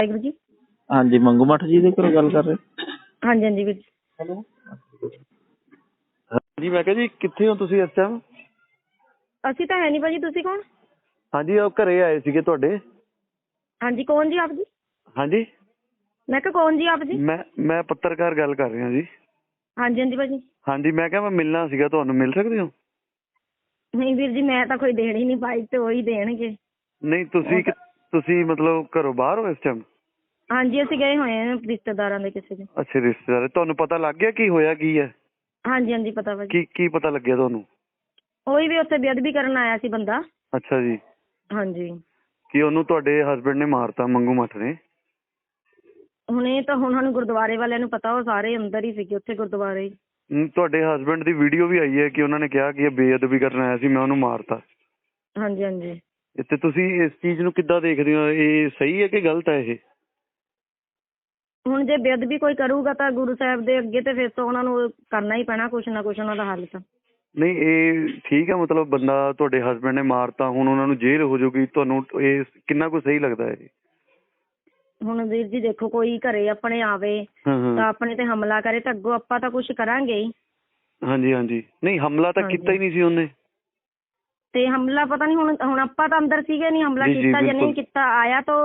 ਵਾਹਿਗੁਰੂ ਜੀ। ਹਾਂਜੀ ਮੰਗੂ ਮੱਠ ਜੀ ਦੇ ਘਰੋਂ ਗੱਲ ਕਰ ਰਹੇ? ਹਾਂਜੀ ਹਾਂਜੀ ਵੀਰ ਜੀ। ਜੀ ਮੈਂ ਕਿਹਾ ਜੀ ਕਿੱਥੇ ਹੋ ਤੁਸੀਂ ਇਸ ਟਾਈਮ ਅਸੀਂ ਤਾਂ ਹੈ ਨਹੀਂ ਭਾਜੀ ਤੁਸੀਂ ਕੌਣ? ਹਾਂਜੀ ਉਹ ਘਰੇ ਆਏ ਸੀਗੇ ਤੁਹਾਡੇ। ਹਾਂਜੀ ਕੌਣ ਜੀ ਆਪ ਜੀ? ਹਾਂਜੀ। ਮੈਂ ਕਿਹਾ ਕੌਣ ਜੀ ਆਪ ਜੀ? ਮੈਂ ਮੈਂ ਪੱਤਰਕਾਰ ਗੱਲ ਕਰ ਰਿਹਾ ਜੀ। ਹਾਂਜੀ ਹਾਂਜੀ ਭਾਜੀ। ਹਾਂਜੀ ਮੈਂ ਕਿਹਾ ਮੈਂ ਮਿਲਣਾ ਸੀਗਾ ਤੁਹਾਨੂੰ ਮਿਲ ਸਕਦੇ ਹੋ? ਨਹੀਂ ਵੀਰ ਜੀ ਮੈਂ ਤਾਂ ਕੋਈ ਦੇਣ ਨਹੀਂ ਪਾਈ ਤੇ ਉਹੀ ਦੇਣਗੇ। ਨਹੀਂ ਤੁਸੀਂ ਕਿ- ਤੁਸੀਂ ਮਤਲਬ ਘਰੋਂ ਬਾਹਰ ਹੋ ਇਸ ਟਾਈਮ ਹਾਂਜੀ ਅਸੀਂ ਗਏ ਹੋਏ ਹਾਂ ਰਿਸ਼ਤੇਦਾਰਾਂ ਦੇ ਕਿਸੇ ਦੇ ਅੱਛਾ ਰਿਸ਼ਤੇਦਾਰ। ਤੁਹਾਨੂੰ ਪਤਾ ਲੱਗ ਗਿਆ ਕੀ ਹੋਇਆ ਕੀ ਹੈ? ਹਾਂਜੀ ਹਾਂਜੀ ਪਤਾ ਭਾਜੀ ਕੀ ਕੀ ਪਤਾ ਲੱਗਿਆ ਤੁਹਾਨੂੰ? ਉਹੀ ਵੀ ਉੱਥੇ ਬੇਅਦਬੀ ਕਰਨ ਆਇਆ ਸੀ ਬੰਦਾ। ਅੱਛਾ ਜੀ। ਹਾਂਜੀ। ਕਿ ਉਹਨੂੰ ਤੁਹਾਡੇ ਹਸਬੰਡ ਨੇ ਮਾਰਤਾ ਮੰਗੂ ਮੱਠ ਨੇ? ਹੁਣ ਇਹ ਤਾਂ ਹੁਣ ਸਾਨੂੰ ਗੁਰਦੁਆਰੇ ਵਾਲਿਆਂ ਨੂੰ ਪਤਾ ਉਹ ਸਾਰੇ ਅੰਦਰ ਹੀ ਸੀਗੇ ਉੱਥੇ ਗੁਰਦੁਆਰੇ। ਹੀ। ਹਮ, ਤੁਹਾਡੇ ਹਸਬੰਡ ਦੀ ਵੀਡੀਓ ਵੀ ਆਈ ਹੈ ਕਿ ਉਹਨਾਂ ਨੇ ਕਿਹਾ ਕਿ ਇਹ ਬੇਅਦਬੀ ਕਰਨ ਆਇਆ ਸੀ ਮੈਂ ਉਹਨੂੰ ਮਾਰਤਾ। ਹਾਂਜੀ ਹਾਂਜੀ। ਤੇ ਤੁਸੀਂ ਇਸ ਚੀਜ਼ ਨੂੰ ਕਿੱਦਾਂ ਦੇਖਦੇ ਹੋ? ਇਹ ਸਹੀ ਹੈ ਕਿ ਗਲਤ ਹੈ ਇਹ? ਹੁਣ ਜੇ ਬੇਅਦਬੀ ਕੋਈ ਕਰੂਗਾ ਤਾਂ ਗੁਰੂ ਸਾਹਿਬ ਦੇ ਅੱਗੇ ਤੇ ਫਿਰ ਤਾਂ ਉਹਨਾਂ ਨੂੰ ਕਰਨਾ ਹੀ ਪੈਣਾ ਕੁਛ ਨਾ ਕੁਛ ਉਹਨਾਂ ਦਾ ਹੱਲ ਤਾਂ। ਨਹੀਂ ਇਹ ਠੀਕ ਹੈ ਮਤਲਬ ਬੰਦਾ ਤੁਹਾਡੇ ਹਸਬੰਡ ਨੇ ਮਾਰਤਾ ਹੁਣ ਉਹਨਾਂ ਨੂੰ ਜੇਲ੍ਹ ਹੋ ਜਾਊਗੀ ਤੁਹਾਨੂੰ ਇਹ ਕਿੰਨਾ ਕੁ ਸਹੀ ਲੱਗਦਾ ਹੈ? ਹੁਣ ਵੀਰ ਜੀ ਦੇਖੋ ਕੋਈ ਘਰੇ ਆਪਣੇ ਆਵੇ ਤਾਂ ਆਪਣੇ ਤੇ ਹਮਲਾ ਕਰੇ ਤਾਂ ਅੱਗੋਂ ਆਪਾਂ ਤਾਂ ਕੁਛ ਕਰਾਂਗੇ ਹੀ। ਹਾਂਜੀ ਹਾਂਜੀ। ਨਹੀਂ ਹਮਲਾ ਤਾਂ। ਕੀਤਾ ਹੀ ਨਹੀਂ ਸੀ ਉਹਨੇ। ਤੇ ਹਮਲਾ ਪਤਾ ਨਹੀਂ ਹੁਣ ਹੁਣ ਆਪਾਂ ਤਾਂ ਅੰਦਰ ਸੀਗੇ ਨਹੀਂ ਹਮਲਾ ਜੀ, ਜੀ, ਕੀਤਾ ਜਾਂ ਨਹੀਂ ਬਿਲਕੁਲ। ਕੀਤਾ ਆਇਆ ਤਾਂ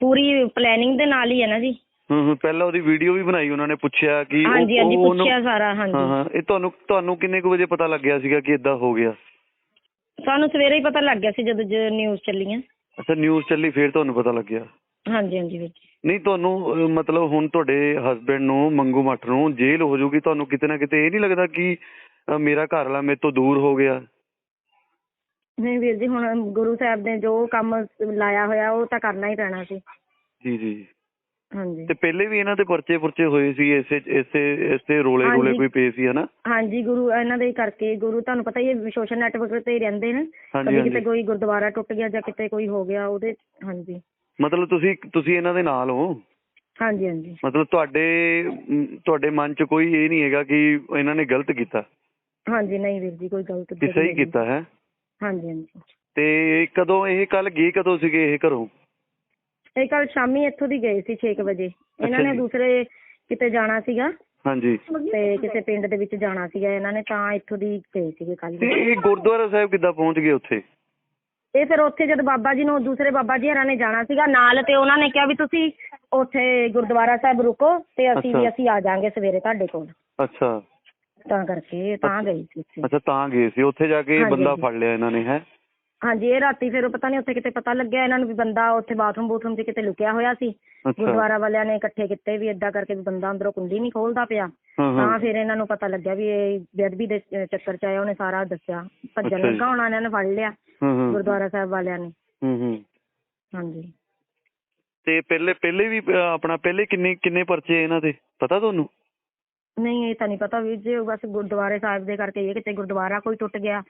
ਪੂਰੀ ਪਲੈਨਿੰਗ ਦੇ ਨਾਲ ਹੀ ਹੈ ਨਾ ਜੀ। ਹੂੰ ਹੂੰ ਪਹਿਲਾਂ ਉਹਦੀ ਵੀਡੀਓ ਵੀ ਬਣਾਈ ਉਹਨਾਂ ਨੇ ਪੁੱਛਿਆ ਕਿ ਉਹ- ਹਾਂਜੀ ਹਾਂਜੀ ਉਹ ਉਹਨੂੰ- ਪੁੱਛਿਆ ਸਾਰਾ ਹਾਂ ਹਾਂਜੀ। ਹਾਂ ਇਹ ਤੁਹਾਨੂੰ ਤੁਹਾਨੂੰ ਕਿੰਨੇ ਕੁ ਵਜੇ ਪਤਾ ਲੱਗਿਆ ਸੀਗਾ ਕਿ ਇਦਾਂ ਹੋ ਗਿਆ? ਸਾਨੂੰ ਸਵੇਰੇ ਹੀ ਪਤਾ ਲੱਗ ਗਿਆ ਸੀ ਜਦੋਂ ਨਿਊਜ਼ ਚੱਲੀਆਂ। ਅੱਛਾ ਨਿਊਜ਼ ਚੱਲੀ ਫਿਰ ਤੁਹਾਨੂੰ ਪਤਾ ਲੱਗਿਆ? ਹਾਂਜੀ ਹਾਂਜੀ ਵੀਰ ਜੀ। ਨਹੀਂ ਤੁਹਾਨੂੰ ਅਹ, ਮਤਲਬ ਹੁਣ ਤੁਹਾਡੇ ਹਸਬੰਡ ਨੂੰ ਮੰਗੂ ਮੱਠ ਨੂੰ ਜੇਲ੍ਹ ਹੋ ਜਾਊਗੀ ਤੁਹਾਨੂੰ ਕਿਤੇ ਨਾ ਕਿਤੇ ਇਹ ਨਹੀਂ ਲੱਗਦਾ ਕਿ ਅਹ, ਮੇਰਾ ਘਰ ਵਾਲਾ ਮੇਰੇ ਤੋਂ ਦੂਰ ਹੋ ਗਿਆ? ਨਹੀਂ ਵੀਰ ਜੀ ਹੁਣ ਗੁਰੂ ਸਾਹਿਬ ਨੇ ਜੋ ਕੰਮ ਲਾਇਆ ਹੋਇਆ ਉਹ ਤਾਂ ਕਰਨਾ ਹੀ ਪੈਣਾ ਸੀ। ਜੀ ਜੀ। ਹਾਂਜੀ। ਤੇ ਪਹਿਲੇ ਵੀ ਇਹਨਾਂ ਦੇ ਪਰਚੇ ਪੁਰਚੇ ਹੋਏ ਸੀ ਇਸੇ ਇਸੇ ਇਸੇ ਰੋਲੇ ਰੋਲੇ। ਕੋਈ ਪਏ ਸੀ ਹਨਾ? ਹਾਂਜੀ ਗੁਰੂ ਇਹਨਾਂ ਦੇ ਕਰਕੇ ਗੁਰੂ ਤੁਹਾਨੂੰ ਪਤਾ ਹੀ ਹੈ ਸੋਸ਼ਲ ਨੈਟਵਰਕ ਤੇ ਹੀ ਰਹਿੰਦੇ ਨੇ। ਕਦੀ ਕਿਤੇ ਕੋਈ ਗੁਰਦੁਆਰਾ ਟੁੱਟ ਗਿਆ ਜਾਂ ਕਿਤੇ ਕੋਈ ਹੋ ਗਿਆ ਉਹਦੇ ਹਾਂਜੀ। ਮਤਲਬ ਤੁਸੀਂ ਤੁਸੀਂ ਇਹਨਾਂ ਦੇ ਨਾਲ ਹੋ? ਹਾਂਜੀ ਹਾਂਜੀ। ਮਤਲਬ ਤੁਹਾਡੇ ਤੁਹਾਡੇ ਮਨ 'ਚ ਕੋਈ ਇਹ ਨਹੀਂ ਹੈਗਾ ਕਿ ਇਹਨਾਂ ਨੇ ਗਲਤ ਕੀਤਾ? ਹਾਂਜੀ ਨਹੀਂ ਵੀਰ ਜੀ ਕੋਈ ਗਲਤ ਕਿ ਸਹੀ ਕੀਤਾ ਹੈ? ਹਾਂਜੀ ਹਾਂਜੀ। ਤੇ ਕਦੋਂ ਇਹ ਕੱਲ ਗਏ ਕਦੋਂ ਸੀਗੇ ਇਹ ਘਰੋਂ? ਇਹ ਕੱਲ ਸ਼ਾਮੀ ਇੱਥੋਂ ਦੀ ਗਏ ਸੀ 6 ਵਜੇ। ਇਹਨਾਂ ਨੇ ਜੀ। ਦੂਸਰੇ ਕਿਤੇ ਜਾਣਾ ਸੀਗਾ ਹਾਂਜੀ। ਤੇ ਕਿਸੇ ਪਿੰਡ ਦੇ ਵਿੱਚ ਜਾਣਾ ਸੀਗਾ। ਇਹਨਾਂ ਨੇ ਤਾਂ ਇੱਥੋਂ ਦੀ ਗਏ ਸੀਗੇ ਕੱਲ। ਤੇ ਇਹ ਗੁਰਦੁਆਰਾ ਸਾਹਿਬ ਕਿੱਦਾਂ ਪਹੁੰਚ ਗਏ ਉੱਥੇ? ਇਹ ਫਿਰ ਉੱਥੇ ਜਦ ਬਾਬਾ ਜੀ ਨੂੰ ਦੂਸਰੇ ਬਾਬਾ ਜੀ ਹਰਾਂ ਨੇ ਜਾਣਾ ਸੀਗਾ। ਨਾਲ ਤੇ ਉਹਨਾਂ ਨੇ ਕਿਹਾ ਵੀ ਤੁਸੀਂ ਉੱਥੇ ਗੁਰਦੁਆਰਾ ਸਾਹਿਬ ਰੁਕੋ ਤੇ ਅਸੀਂ ਅੱਛਾ। ਵੀ ਅਸੀਂ ਆ ਜਾਾਂਗੇ ਸਵੇਰੇ ਤੁਹਾਡੇ ਕੋਲ। ਅੱਛਾ। ਤਾਂ ਕਰਕੇ ਤਾਂ ਗਈ ਸੀ ਉੱਥੇ। ਅੱਛਾ ਤਾਂ ਗਏ ਸੀ। ਉੱਥੇ ਜਾ ਕੇ ਹਾਂਜੀ, ਬੰਦਾ ਹਾਂਜੀ। ਫੜ ਲਿਆ ਇਹਨਾਂ ਨੇ ਹੈ? ਹਾਂਜੀ ਇਹ ਰਾਤੀ ਫਿਰ ਪਤਾ ਨਹੀਂ ਉੱਥੇ ਕਿਤੇ ਪਤਾ ਲੱਗਿਆ ਇਹਨਾਂ ਨੂੰ ਵੀ ਬੰਦਾ ਉੱਥੇ ਬਾਥਰੂਮ ਬੂਥਰੂਮ 'ਚ ਕਿਤੇ ਲੁਕਿਆ ਹੋਇਆ ਸੀ। ਅੱਛਾ। ਗੁਰਦੁਆਰਾ ਵਾਲਿਆਂ ਨੇ ਇਕੱਠੇ ਕੀਤੇ ਵੀ ਏਦਾਂ ਕਰਕੇ ਵੀ ਬੰਦਾ ਅੰਦਰੋਂ ਕੁੰਡੀ ਨਹੀਂ ਖੋਲਦਾ ਪਿਆ। ਹਾਂ ਹਾਂ। ਤਾਂ ਫਿਰ ਇਹਨਾਂ ਨੂੰ ਪਤਾ ਲੱਗਿਆ ਵੀ ਇਹ ਬੇਅਦਬੀ ਦੇ ਚੱਕਰ 'ਚ ਆਇਆ ਉਹਨੇ ਸਾਰਾ ਦੱਸਿਆ। ਭੱਜਣ ਅੱਛਾ ਜੀ। ਲੱਗਾ ਹੋਣਾ ਇਹਨਾਂ ਨੇ ਫੜ ਲਿਆ ਹਾਂ ਹਾਂ। ਗੁਰਦੁਆਰਾ ਸਾਹਿਬ ਵਾਲਿਆਂ ਨੇ। ਹੂੰ। ਹਾਂਜੀ। ਤੇ ਪਹਿਲੇ ਪਹਿਲੇ ਵੀ ਅਹ, ਆਪਣਾ ਪਹਿਲੇ ਕਿੰਨੇ ਕਿੰਨੇ ਪਰਚੇ ਇਹਨਾਂ ਦੇ? ਪਤਾ ਤੁਹਾਨੂੰ? ਨਹੀਂ ਇਹ ਤਾਂ ਨਹੀਂ ਪਤਾ ਵੀ ਜੇ ਬਸ ਗੁਰਦੁਆਰੇ ਸਾਹਿਬ ਦੇ ਕਰਕੇ ਇਹ ਕਿਤੇ ਗੁਰਦੁਆਰਾ ਕੋਈ ਟੁੱਟ ਗਿਆ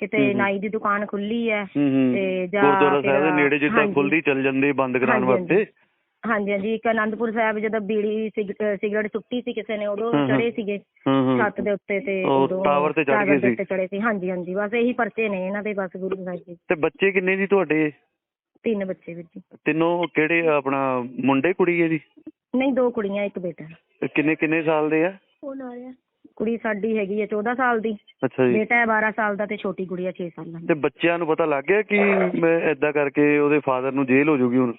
ਕਿਤੇ। ਨਾਈ ਦੀ ਦੁਕਾਨ ਖੁੱਲੀ ਹੈ ਹੂੰ ਹੂੰ ਤੇ ਜਾਂ ਗੁਰਦੁਆਰਾ ਸਾਹਿਬ ਦੇ ਨੇੜੇ ਜਿੱਦਾਂ ਹਾਂਜੀ। ਖੁੱਲਦੀ ਚੱਲ ਜਾਂਦੇ ਬੰਦ ਕਰਾਉਣ ਹਾਂਜੀ, ਹਾਂਜੀ। ਵਾਸਤੇ ਹਾਂਜੀ ਹਾਂਜੀ ਇੱਕ ਅਨੰਦਪੁਰ ਸਾਹਿਬ ਜਦੋਂ ਬੀੜੀ ਸਿਗ- ਅਹ ਸਿਗਰਟ ਸੁੱਟੀ ਸੀ ਕਿਸੇ ਨੇ ਉਦੋਂ ਹਮ ਹਮ। ਚੜੇ ਸੀਗੇ ਹੂੰ ਹੂੰ ਛੱਤ ਦੇ ਉੱਤੇ ਤੇ ਉਹ ਟਾਵਰ ਤੇ ਚੜ੍ਹ ਗਏ ਦੇ ਸੀ। ਉੱਤੇ ਚੜੇ ਸੀ ਹਾਂਜੀ ਹਾਂਜੀ ਬਸ ਇਹੀ ਪਰਚੇ ਨੇ ਇਹਨਾਂ ਦੇ ਬਸ ਗੁਰੂ ਸਾਹਿਬ ਜੀ ਤੇ ਬੱਚੇ ਕਿੰਨੇ ਜੀ ਤੁਹਾਡੇ ਤਿੰਨ ਬੱਚੇ ਵੀਰ ਜੀ ਤਿੰਨੋਂ ਕਿਹੜੇ ਆਪਣਾ ਮੁੰਡੇ ਕੁੜੀ ਹੈ ਜੀ ਨਹੀਂ ਦੋ ਕੁੜੀਆਂ ਇੱਕ ਬੇਟਾ ਕਿੰਨੇ ਕਿੰਨੇ ਸਾਲ ਦੇ ਆ ਕੌਣ ਆ ਰਿਹਾ। ਕੁੜੀ ਸਾਡੀ ਹੈਗੀ ਹੈ 14 ਸਾਲ ਦੀ। ਅੱਛਾ ਜੀ। ਬੇਟਾ ਹੈ 12 ਸਾਲ ਦਾ ਤੇ ਛੋਟੀ ਗੁੜੀਆ 6 ਸਾਲਾਂ ਦੀ। ਤੇ ਬੱਚਿਆਂ ਨੂੰ ਪਤਾ ਲੱਗ ਗਿਆ ਕਿ ਮੈਂ ਏਦਾਂ ਕਰਕੇ ਉਹਦੇ ਫਾਦਰ ਨੂੰ ਜੇਲ੍ਹ ਹੋ ਜਾਊਗੀ ਹੁਣ?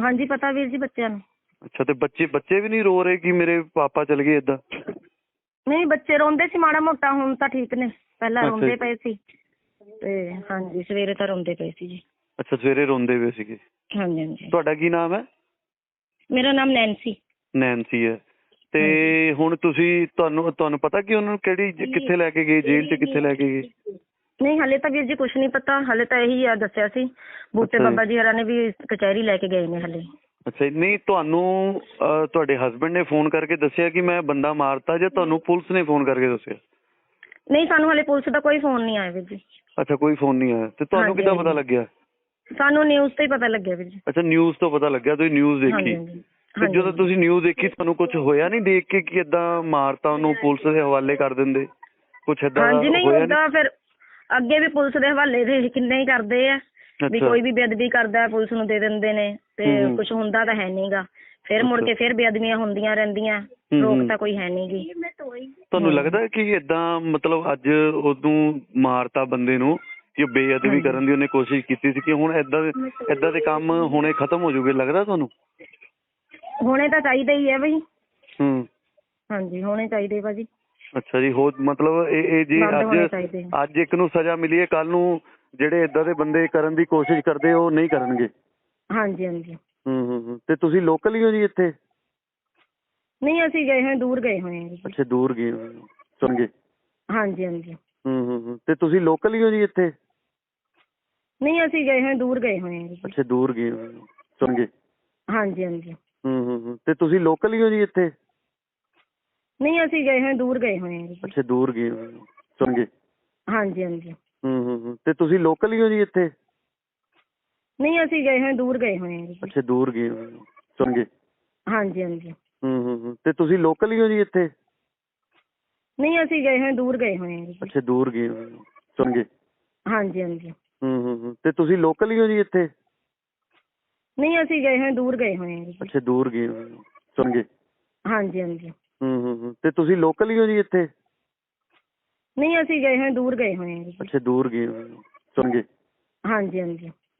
ਹਾਂਜੀ ਪਤਾ ਵੀਰ ਜੀ ਬੱਚਿਆਂ ਨੂੰ। ਅੱਛਾ ਤੇ ਬੱਚੇ ਬੱਚੇ ਵੀ ਨਹੀਂ ਰੋ ਰਹੇ ਕਿ ਮੇਰੇ ਪਾਪਾ ਚਲ ਗਏ ਏਦਾਂ? ਨਹੀਂ ਬੱਚੇ ਰੋਂਦੇ ਸੀ ਮਾੜਾ ਮੋਟਾ ਹੁਣ ਤਾਂ ਠੀਕ ਨੇ। ਪਹਿਲਾਂ ਰੋਂਦੇ। ਪਏ ਸੀ। ਤੇ ਹਾਂਜੀ ਸਵੇਰੇ ਤਾਂ ਰੋਂਦੇ ਪਏ ਸੀ ਜੀ। ਅੱਛਾ ਸਵੇਰੇ ਰੋਂਦੇ ਪਏ ਸੀਗੇ। ਹਾਂਜੀ ਹਾਂਜੀ। ਤੁਹਾਡਾ ਕੀ ਨਾਮ ਹੈ? ਮੇਰਾ ਨਾਮ ਨੈਂਸੀ। ਨੈਂਸੀ ਹੈ। ਤੇ ਹੁਣ ਤੁਸੀਂ ਤੁਹਾਨੂੰ ਤੁਹਾਨੂੰ ਪਤਾ ਕਿ ਉਹਨਾਂ ਨੂੰ ਕਿਹੜੀ ਕਿੱਥੇ ਲੈ ਕੇ ਗਏ ਜੇਲ੍ਹ 'ਚ ਕਿੱਥੇ ਲੈ ਕੇ ਗਏ ਨਹੀਂ ਹਲੇ ਤਾਂ ਵੀਰ ਜੀ ਕੁਝ ਨਹੀਂ ਪਤਾ ਹਲੇ ਤਾਂ ਇਹੀ ਆ ਦੱਸਿਆ ਸੀ। ਬੂਟੇ। ਬਾਬਾ ਜੀ ਹਰਾਂ ਨੇ ਵੀ ਕਚਹਿਰੀ ਲੈ ਕੇ ਗਏ ਨੇ ਹਲੇ। ਅੱਛਾ ਨਹੀਂ ਤੁਹਾਨੂੰ ਤੁਹਾਡੇ ਹਸਬੰਡ ਨੇ ਫੋਨ ਕਰਕੇ ਦੱਸਿਆ ਕਿ ਮੈਂ ਬੰਦਾ ਮਾਰਤਾ ਜਾਂ ਤੁਹਾਨੂੰ ਪੁਲਿਸ ਨੇ ਫੋਨ ਕਰਕੇ ਦੱਸਿਆ? ਨਹੀਂ ਸਾਨੂੰ ਹਲੇ ਪੁਲਿਸ ਦਾ ਕੋਈ ਫੋਨ ਨਹੀਂ ਆਇਆ ਵੀਰ ਜੀ। ਅੱਛਾ ਕੋਈ ਫੋਨ ਨਹੀਂ ਆਇਆ। ਤੇ ਤੁਹਾਨੂੰ ਕਿੱਦਾਂ ਪਤਾ। ਲੱਗਿਆ? ਸਾਨੂੰ ਨਿਊਜ਼ ਤੋਂ ਹੀ ਪਤਾ ਲੱਗਿਆ ਵੀਰ ਜੀ। ਅੱਛਾ ਨਿਊਜ਼ ਤੋਂ ਪਤਾ ਲੱਗਿਆ ਤੁਸੀਂ ਨਿਊਜ਼ ਦੇਖੀ। ਤੇ। ਜਦੋਂ ਤੁਸੀਂ ਨਿਊਜ਼ ਦੇਖੀ ਤੁਹਾਨੂੰ ਕੁਝ ਹੋਇਆ ਨਹੀਂ ਦੇਖ ਕੇ ਕਿ ਏਦਾਂ ਮਾਰਤਾ ਉਹਨੂੰ ਪੁਲਿਸ ਦੇ ਹਵਾਲੇ ਕਰ ਦਿੰਦੇ ਕੁਝ ਏਦਾਂ ਹਾਂਜੀ ਨਹੀਂ ਹੁੰਦਾ ਫਿਰ ਅੱਗੇ ਵੀ ਪੁਲਿਸ ਦੇ ਹਵਾਲੇ ਦੇ ਕਿੰਨੇ ਹੀ ਕਰਦੇ ਆ ਵੀ। ਕੋਈ ਵੀ ਬੇਅਦਬੀ ਕਰਦਾ ਪੁਲਿਸ ਨੂੰ ਦੇ ਦਿੰਦੇ ਨੇ ਤੇ। ਕੁਝ ਹੁੰਦਾ ਤਾਂ ਹੈ ਨਹੀਂਗਾ ਫਿਰ ਮੁੜ। ਕੇ ਫਿਰ ਬੇਅਦਬੀਆਂ ਹੁੰਦੀਆਂ ਰਹਿੰਦੀਆਂ ਰੋਕ। ਤਾਂ ਕੋਈ ਹੈ ਨਹੀਂਗੀ ਤੁਹਾਨੂੰ। ਲੱਗਦਾ ਕਿ ਇਦਾਂ ਮਤਲਬ ਅੱਜ ਉਹਨੂੰ ਮਾਰਤਾ ਬੰਦੇ ਨੂੰ ਕਿ ਬੇਅਦਬੀ। ਕਰਨ ਦੀ ਉਹਨੇ ਕੋਸ਼ਿਸ਼ ਕੀਤੀ ਸੀ ਕਿ ਹੁਣ ਇਦਾਂ ਇਦਾਂ ਦੇ ਕੰਮ ਹੁਣੇ ਖਤਮ ਹੋ ਜਾਊਗੇ ਲੱਗਦਾ ਤੁਹਾਨੂੰ ਹੋਣੇ ਤਾਂ ਚਾਹੀਦੇ ਹੀ ਹੈ ਬਈ। ਹੂੰ। ਹਾਂਜੀ ਹੋਣੇ ਚਾਹੀਦੇ ਭਾਜੀ। ਅੱਛਾ ਜੀ ਹੋ ਮਤਲਬ ਇਹ ਇਹ ਜੀ ਬੰਦ ਹੋਣੇ ਅੱਜ ਚਾਹੀਦੇ ਅੱਜ ਇੱਕ ਨੂੰ ਸਜ਼ਾ ਮਿਲੀ ਹੈ ਕੱਲ ਨੂੰ ਜਿਹੜੇ ਇਦਾਂ ਦੇ ਬੰਦੇ ਕਰਨ ਦੀ ਕੋਸ਼ਿਸ਼ ਕਰਦੇ ਉਹ ਨਹੀਂ ਕਰਨਗੇ। ਹਾਂਜੀ ਹਾਂਜੀ। ਹੂੰ ਹੂੰ ਹੂੰ। ਤੇ ਤੁਸੀਂ ਲੋਕਲ ਹੀ ਹੋ ਜੀ ਇੱਥੇ? ਨਹੀਂ ਅਸੀਂ ਗਏ ਹੋਏ ਦੂਰ ਗਏ ਹੋਏ ਹਾਂ ਜੀ। ਅੱਛਾ ਦੂਰ ਗਏ ਹੋ। ਸੁਣਗੇ ਹਾਂਜੀ ਹਾਂਜੀ। ਹੂੰ ਹੂੰ ਹੂੰ। ਤੇ ਤੁਸੀਂ ਲੋਕਲ ਹੀ ਹੋ ਜੀ ਇੱਥੇ? ਨਹੀਂ ਅਸੀਂ ਗਏ ਹੋਏ ਦੂਰ ਗਏ ਹੋਏ ਹਾਂ ਜੀ। ਅੱਛਾ ਦੂਰ ਗਏ ਹੋ। ਸੁਣਗੇ ਹਾਂਜੀ ਹਾਂਜੀ। ਹੂੰ ਹੂੰ ਹੂੰ। ਤੇ ਤੁਸੀਂ ਲੋਕਲ ਹੀ ਹੋ ਜੀ ਇੱਥੇ? ਨਹੀਂ ਅਸੀਂ ਗਏ ਹੋਏ ਦੂਰ ਗਏ ਹੋਏ ਹਾਂ ਜੀ। ਅੱਛਾ ਦੂਰ ਗਏ ਹੋ। ਹਾਂਜੀ ਹਾਂਜੀ। ਹੂੰ ਹੂੰ ਹੂੰ। ਤੇ ਤੁਸੀਂ ਲੋਕਲ ਹੀ ਹੋ ਜੀ ਇੱਥੇ? ਨਹੀਂ ਅਸੀਂ ਗਏ ਹੋਏ ਦੂਰ ਗਏ ਹੋਏ ਹਾਂ ਜੀ। ਅੱਛਾ ਦੂਰ ਗਏ ਹੋ। ਹਾਂਜੀ ਹਾਂਜੀ। ਹੂੰ ਹੂੰ ਹੂੰ। ਤੇ ਤੁਸੀਂ ਲੋਕਲ ਹੀ ਹੋ ਜੀ ਇੱਥੇ? ਨਹੀਂ ਅਸੀਂ ਗਏ ਹੋਏ ਦੂਰ ਗਏ ਹੋਏ ਹਾਂ ਜੀ। ਅੱਛਾ ਦੂਰ ਗਏ ਹੋ। ਹਾਂਜੀ ਹਾਂਜੀ। ਹੂੰ ਹੂੰ ਹੂੰ। ਤੇ ਤੁਸੀਂ ਲੋਕਲ ਹੀ ਹੋ ਜੀ ਇੱਥੇ? ਨਹੀਂ ਅਸੀਂ ਗਏ ਹੋਏ ਦੂਰ ਗਏ ਹੋਏ ਹਾਂ ਜੀ। ਅੱਛਾ ਦੂਰ ਗਏ। ਸੁਣਗੇ ਹਾਂਜੀ ਹਾਂਜੀ। ਹੂੰ ਹੂੰ ਹੂੰ। ਤੇ ਤੁਸੀਂ ਲੋਕਲ ਹੀ ਹੋ ਜੀ ਇੱਥੇ? ਨਹੀਂ ਅਸੀਂ ਗਏ ਹੋਏ ਦੂਰ ਗਏ ਹੋਏ ਹਾਂ ਜੀ। ਅੱਛਾ ਦੂਰ ਗਏ। ਸੁਣਗੇ ਹਾਂਜੀ ਹਾਂਜੀ।